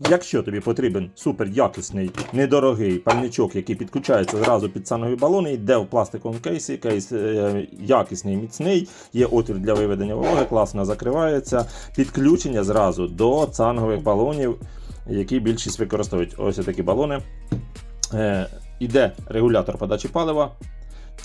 Якщо тобі потрібен супер якісний, недорогий пальничок, який підключається зразу під цангові балони, йде в пластиковому кейсі, кейс е, якісний, міцний, є отвір для виведення вологи, класно закривається. Підключення зразу до цангових балонів, які більшість використовують. Ось такі балони. Е, іде регулятор подачі палива.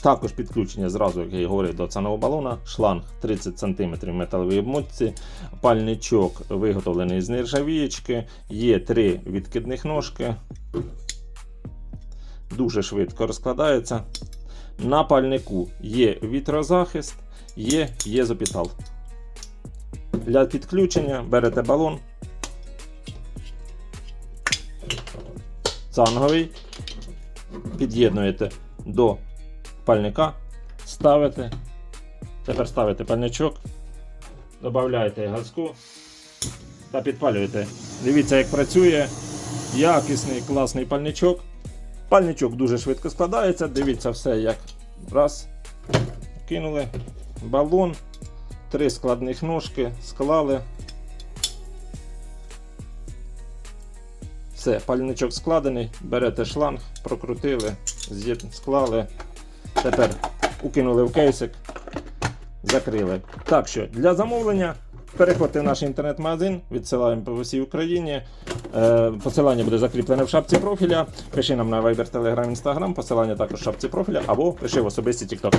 Також підключення зразу, як я і говорив, до цанового балона, шланг 30 см в металевій обмотці, пальничок виготовлений з нержавієчки, є три відкидних ножки, дуже швидко розкладається. На пальнику є вітрозахист, є єзопітал. Для підключення берете балон. Цанговий, під'єднуєте до пальника, ставите. Тепер ставите пальничок, додаєте газку та підпалюєте. Дивіться, як працює якісний класний пальничок. Пальничок дуже швидко складається. Дивіться все, як раз. Кинули балон, три складних ножки, склали. Все, пальничок складений, берете шланг, прокрутили, склали. Тепер укинули в кейсик, закрили. Так що для замовлення переходьте в наш інтернет-магазин, відсилаємо по всій Україні. Е, посилання буде закріплене в шапці профіля. Пиши нам на Viber, Telegram, Instagram, посилання також в шапці профіля або пиши в особисті TikTok.